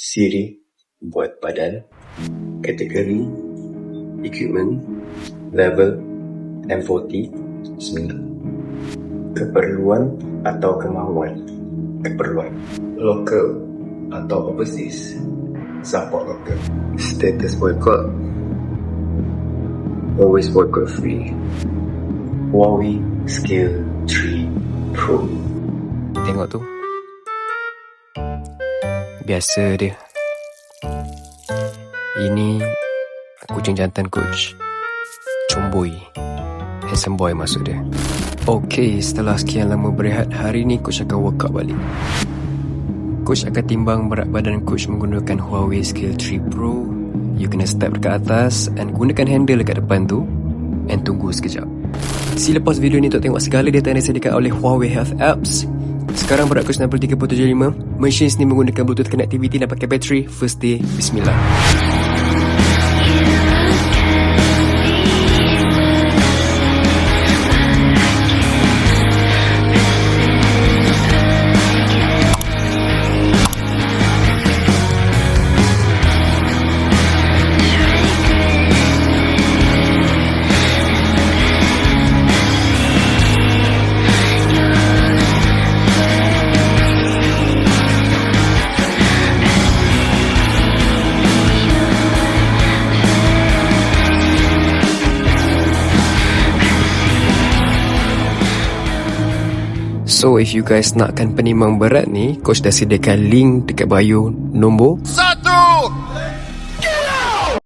Siri buat badan, kategori, equipment, level, M40, 9. Keperluan atau kemahuan, keperluan. Local atau overseas, support local. Status boycott, always boycott free. Huawei Scale 3 Pro. Tengok tu. Biasa dia. Ini kucing jantan coach. Comboy. Handsome boy maksud dia. Okay, setelah sekian lama berehat, hari ni coach akan workout balik. Coach akan timbang berat badan coach menggunakan Huawei Scale 3 Pro. You kena step dekat atas and gunakan handle dekat depan tu and tunggu sekejap. Si lepas video ni untuk tengok segala data yang disediakan oleh Huawei Health Apps. Sekarang berat coach 63.75. Machines ni menggunakan Bluetooth connectivity dan pakai bateri. First day, bismillah. So if you guys nakkan penimang berat ni Coach dah sediakan link dekat bio nombor